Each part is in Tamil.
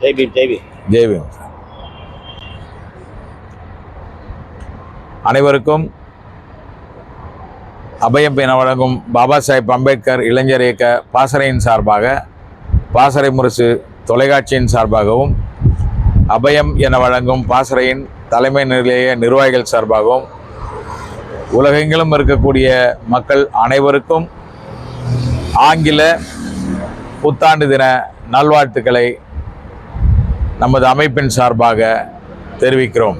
ஜெய் பீம் ஜெய் அனைவருக்கும் அபயம் என வழங்கும் பாபா சாஹேப் அம்பேத்கர் இளைஞர் இயக்க பாசறையின் சார்பாக பாசறை முரசு தொலைக்காட்சியின் சார்பாகவும் அபயம் என வழங்கும் பாசறையின் தலைமை நிலைய நிர்வாகிகள் சார்பாகவும் உலகெங்கிலும் இருக்கக்கூடிய மக்கள் அனைவருக்கும் ஆங்கில புத்தாண்டு தின நல்வாழ்த்துக்களை நமது அமைப்பின் சார்பாக தெரிவிக்கிறோம்.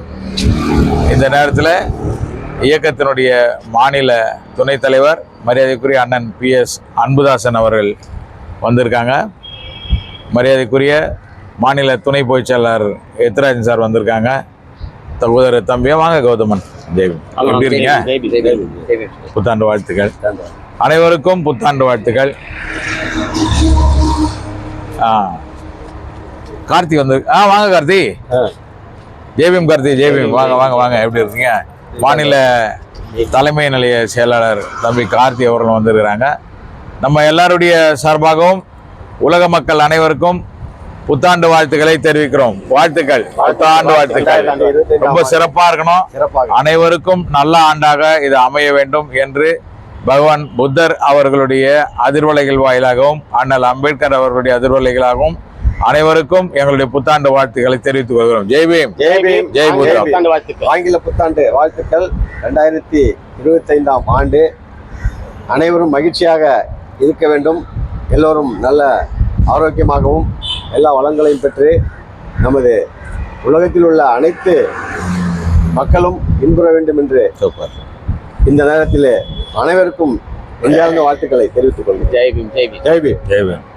இந்த நேரத்தில் இயக்கத்தினுடைய மாநில துணைத் தலைவர் மரியாதைக்குரிய அண்ணன் பி எஸ் அன்புதாசன் அவர்கள் வந்திருக்காங்க. மரியாதைக்குரிய மாநில துணை பொதுச் செயலாளர் எத்ராஜன் சார் வந்திருக்காங்க. சகோதரர் தம்பியா வாங்க கௌதமன். ஜெய்வன் எப்படி இருக்கீங்க? புத்தாண்டு வாழ்த்துக்கள். அனைவருக்கும் புத்தாண்டு வாழ்த்துக்கள். ஆ. கார்த்தி வந்து ஆ வாங்க கார்த்தி. ஜேபிஎம் கார்த்தி ஜேபிஎம் வாங்க வாங்க வாங்க எப்படி இருக்கீங்க? மாநில தலைமை நிலைய செயலாளர் தம்பி கார்த்தி அவர்கள் வந்திருக்கிறாங்க. நம்ம எல்லாருடைய சார்பாகவும் உலக மக்கள் அனைவருக்கும் புத்தாண்டு வாழ்த்துக்களை தெரிவிக்கிறோம். வாழ்த்துக்கள் புத்தாண்டு வாழ்த்துக்கள். ரொம்ப சிறப்பா இருக்கணும். அனைவருக்கும் நல்ல ஆண்டாக இது அமைய வேண்டும் என்று பகவான் புத்தர் அவர்களுடைய அதிர்வலைகள் வாயிலாகவும் அண்ணல் அம்பேத்கர் அவர்களுடைய அதிர்வலைகளாகவும் அனைவருக்கும் எங்களுடைய புத்தாண்டு வாழ்த்துக்களை தெரிவித்துக் கொள்கிறோம். ஜெய் பீம். ஜெய் பீம். ஜெய் புத்தா. புத்தாண்டு வாழ்த்துக்கள். ஆங்கில புத்தாண்டு வாழ்த்துக்கள். ரெண்டாயிரத்தி இருபத்தைந்தாம் ஆண்டு அனைவரும் மகிழ்ச்சியாக இருக்க வேண்டும். எல்லோரும் நல்ல ஆரோக்கியமாகவும் எல்லா வளங்களையும் பெற்று நமது உலகத்தில் உள்ள அனைத்து மக்களும் இன்புற வேண்டும் என்று சூப்பர். இந்த நேரத்தில் அனைவருக்கும் நெஞ்சார்ந்த வாழ்த்துக்களை தெரிவித்துக் கொள்கிறேன். ஜெய் பீம் ஜெய் பீம். ஜெய் பீம். ஜெய் பீம்.